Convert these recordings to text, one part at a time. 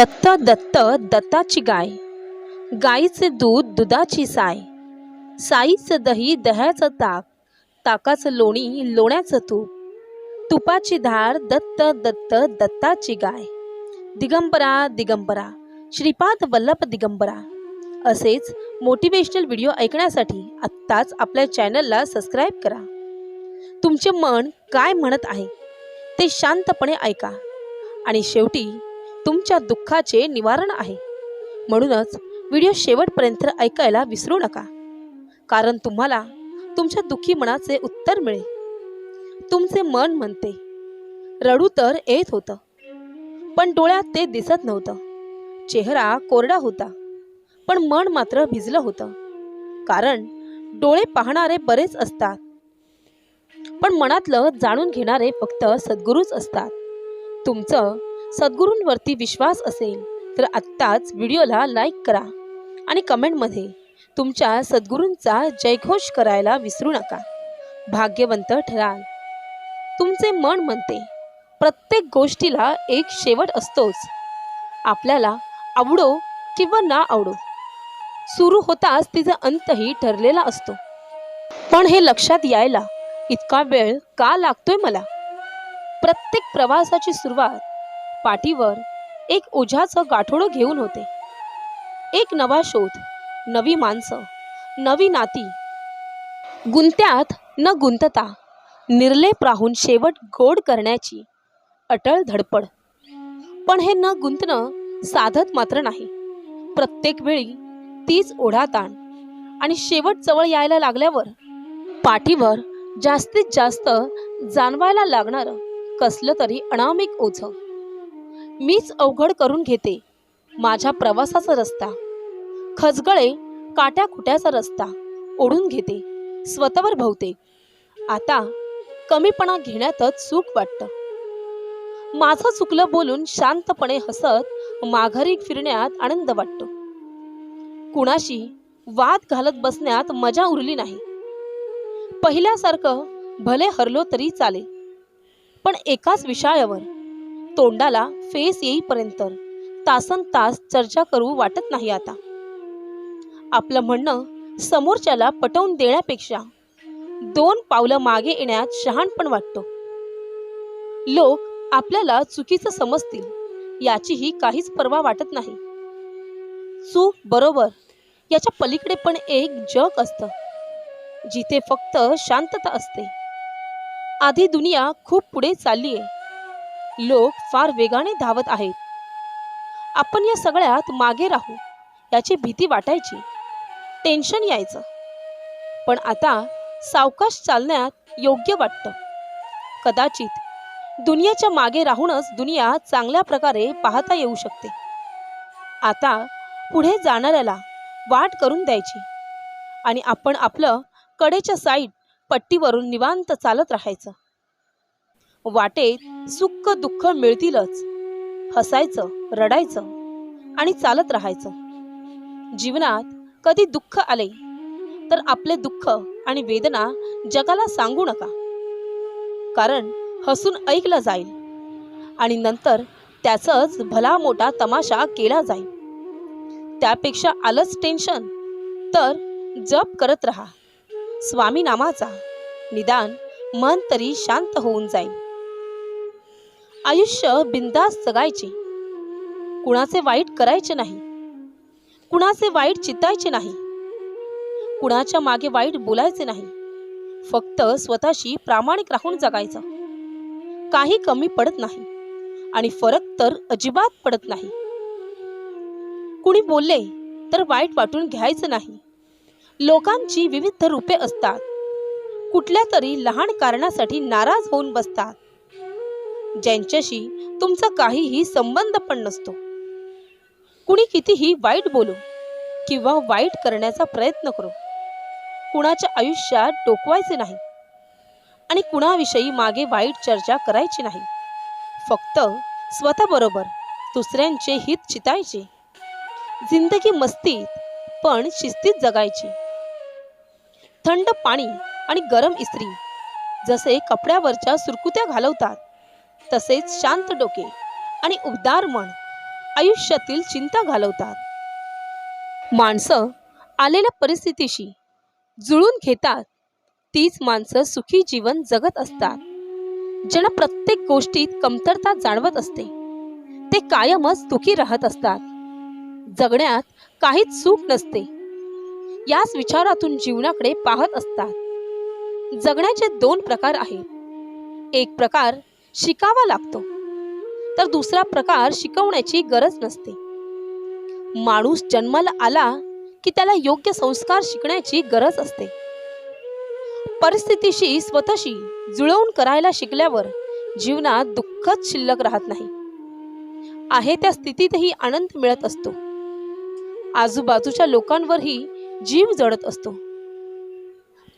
दत्त दत्त दत्ताची गाय. गाईचे दूध दुधाची साय. साईचं दही दह्याचं ताक. ताकाचं लोणी लोण्याचं तूप. तुपाची धार दत्त दत्त दत्ताची गाय. दिगंबरा दिगंबरा. श्रीपाद वल्लभ दिगंबरा. असेच मोटिवेशनल व्हिडिओ ऐकण्यासाठी आत्ताच आपल्या चॅनलला सबस्क्राईब करा. तुमचे मन काय म्हणत आहे ते शांतपणे ऐका. आणि शेवटी तुमच्या दुःखाचे निवारण आहे. म्हणूनच व्हिडिओ शेवटपर्यंत ऐकायला विसरू नका. कारण तुम्हाला तुमच्या दुःखी मनाचे उत्तर मिळेल. तुमचे मन म्हणते रडू तर येत होतं पण डोळ्यात ते दिसत नव्हतं. चेहरा कोरडा होता पण मन मात्र भिजलं होतं. कारण डोळे पाहणारे बरेच असतात. पण मनातलं जाणून घेणारे फक्त सद्गुरूच असतात. तुमचं सद्गुरूंवरती विश्वास असेल तर आत्ताच व्हिडिओला लाईक करा आणि कमेंटमध्ये तुमच्या सद्गुरूंचा जयघोष करायला विसरू नका. भाग्यवंत ठराल. तुमचे मन म्हणते प्रत्येक गोष्टीला एक शेवट असतोच. आपल्याला आवडो किंवा ना आवडो सुरू होताच तिचा अंतही ठरलेला असतो. पण हे लक्षात यायला इतका वेळ का लागतोय मला? प्रत्येक प्रवासाची सुरुवात पाठीवर एक ओझ्याचं गाठोडं घेऊन होते. एक नवा शोध नवी माणसं नवी नाती. गुंत्यात न गुंतता निर्लेप राहून शेवट गोड करण्याची अटळ धडपड. पण हे न गुंतणं साधत मात्र नाही. प्रत्येक वेळी तीच ओढाताण आणि शेवट जवळ यायला लागल्यावर पाठीवर जास्तीत जास्त जाणवायला लागणारं कसलं तरी अनामिक ओझं. मीच अवघड करून घेते. माझ्या प्रवासाचा रस्ता. खजगळे काट्या खुट्याचा रस्ता ओढून घेते. स्वतःवर भवते. आता कमीपणा घेण्यातच सुख वाटतं. माझं चुकलं बोलून शांतपणे हसत माघारी फिरण्यात आनंद वाटतो. कुणाशी वाद घालत बसण्यात मजा उरली नाही. पहिल्यासारखं भले हरलो तरी चालेल. पण एकाच विषयावर तोंडाला फेस येईपर्यंत तासन तास चर्चा करू वाटत नाही आता. आपलं म्हणणं समोरच्याला पटवून देण्यापेक्षा दोन पावलं मागे येण्यात शहाणपण वाटतो. लोक आपल्याला चुकीचं समजतील याचीही काहीच पर्वा वाटत नाही. चूक बरोबर याच्या पलीकडे पण एक जग असतं जिथे फक्त शांतता असते. आधी दुनिया खूप पुढे चालली आहे लोक फार वेगाने धावत आहेत. आपण या सगळ्यात मागे राहू याची भीती वाटायची. टेन्शन यायचं. पण आता सावकाश चालण्यात योग्य वाटतं. कदाचित दुनियाच्या मागे राहूनच दुनिया चांगल्या प्रकारे पाहता येऊ शकते. आता पुढे जाणाऱ्याला वाट करून द्यायची आणि आपण आपलं कडेच्या साईड पट्टीवरून निवांत चालत राहायचं. वाटेत सुख दुःख मिळतीलच. हसायचं रडायचं आणि चालत राहायचं. जीवनात कधी दुःख आले तर आपले दुःख आणि वेदना जगाला सांगू नका. कारण हसून ऐकलं जाईल आणि नंतर त्याचंच भला मोठा तमाशा केला जाईल. त्यापेक्षा आलंच टेन्शन. तर जप करत राहा. स्वामी नामाचा निदान मन तरी शांत होऊन जाईल. आयुष्य बिंदास जगायचे कुणाचे वाईट करायचे नाही. कुणाचे वाईट चितायचे नाही. कुणाच्या मागे वाईट बोलायचे नाही. फक्त स्वतःशी प्रामाणिक राहून जगायचं. काही कमी पडत नाही आणि फरक तर अजिबात पडत नाही. कुणी बोलले तर वाईट वाटून घ्यायचं नाही. लोकांची विविध रूपे असतात. कुठल्या तरी लहान कारणासाठी नाराज होऊन बसतात. ज्यांच्याशी तुमचा काहीही संबंध पण नसतो. कुणी कितीही वाईट बोलू किंवा वाईट करण्याचा प्रयत्न करू कुणाच्या आयुष्यात डोकवायचे नाही आणि कुणाविषयी मागे वाईट चर्चा करायची नाही. फक्त स्वतःबरोबर दुसऱ्यांचे हित चितायचे जिंदगी मस्तीत पण शिस्तीत जगायची. थंड पाणी आणि गरम इस्त्री जसे कपड्यावरच्या सुरकुत्या घालवतात तसेच शांत डोके आणि उबदार मन आयुष्यातील चिंता घालवतात. माणसं आलेल्या परिस्थितीशी जुळून घेतात. तीच माणसं सुखी जीवन जगत असतात. ज्यांना प्रत्येक गोष्टीत कमतरता जाणवत असते. ते कायमच दुखी राहत असतात. जगण्यात काहीच सुख नसते. याच विचारातून जीवनाकडे पाहत असतात. जगण्याचे दोन प्रकार आहेत. एक प्रकार शिकावा लागतो. तर दुसरा प्रकार शिकवण्याची गरज नसते. माणूस जन्माला आला की त्याला योग्य संस्कार शिकण्याची गरज असते. परिस्थितीशी स्वतःशी जुळवून करायला शिकल्यावर जीवनात दुःखच शिल्लक राहत नाही. आहे त्या स्थितीतही आनंद मिळत असतो. आजूबाजूच्या लोकांवरही जीव जडत असतो.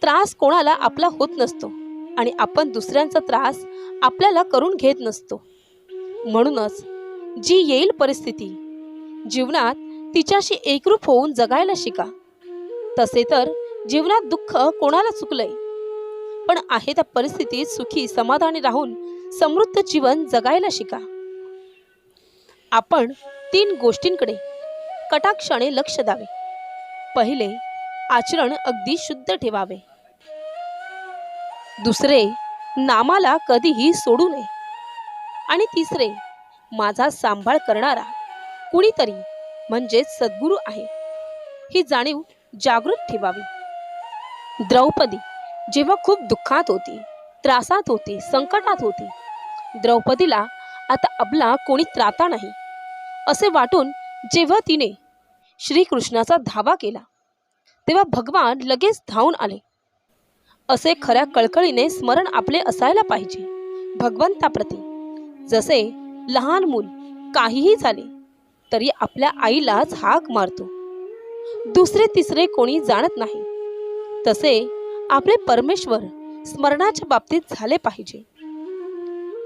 त्रास कोणाला आपला होत नसतो. आणि आपण दुसऱ्यांचा त्रास आपल्याला करून घेत नसतो. म्हणूनच जी येईल परिस्थिती जीवनात तिच्याशी एकरूप होऊन जगायला शिका. तसे तर जीवनात दुःख कोणाला चुकलंय? पण आहे त्या परिस्थितीत सुखी समाधानी राहून समृद्ध जीवन जगायला शिका. आपण तीन गोष्टींकडे कटाक्षाने लक्ष द्यावे. पहिले आचरण अगदी शुद्ध ठेवावे. दुसरे नामाला कधीही सोडू नये. आणि तिसरे माझा सांभाळ करणारा कुणीतरी म्हणजेच सद्गुरू आहे. ही जाणीव जागृत ठेवावी. द्रौपदी जेव्हा खूप दुःखात होती त्रासात होती संकटात होती द्रौपदीला आता आपला कोणी त्राता नाही असे वाटून जेव्हा तिने श्रीकृष्णाचा धावा केला तेव्हा भगवान लगेच धावून आले. असे खऱ्या कळकळीने स्मरण आपले असायला पाहिजे. भगवंताप्रती. जसे लहान मूल काहीही झाले तरी आपल्या आईलाच हाक मारतो. दुसरे तिसरे कोणी जाणत नाही. तसे आपले परमेश्वर स्मरणाच्या बाबतीत झाले पाहिजे.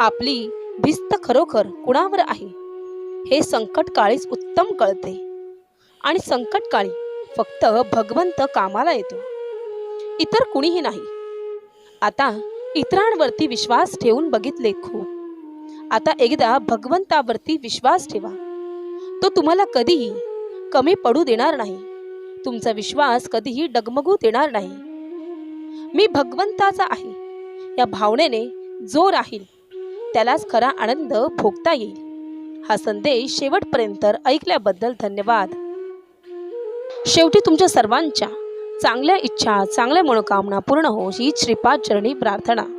आपली भिस्त खरोखर कुणावर आहे हे संकट काळीच उत्तम कळते. आणि संकट काळी फक्त भगवंत कामाला येतो. इतर कुणीही नाही. आता इतरांवरती विश्वास ठेवून बघितले खूप. आता एकदा भगवंतावरती विश्वास ठेवा. तो तुम्हाला कधीही कमी पडू देणार नाही. तुमचा विश्वास कधीही डगमगू देणार नाही. मी भगवंताचा आहे. या भावनेने जो राहील त्यालाच खरा आनंद भोगता येईल. हा संदेश शेवटपर्यंत ऐकल्याबद्दल धन्यवाद. शेवटी तुमच्या सर्वांच्या चांगल्या इच्छा चांगल्या मनोकामना पूर्ण हो ही श्रीपाद चरणी प्रार्थना.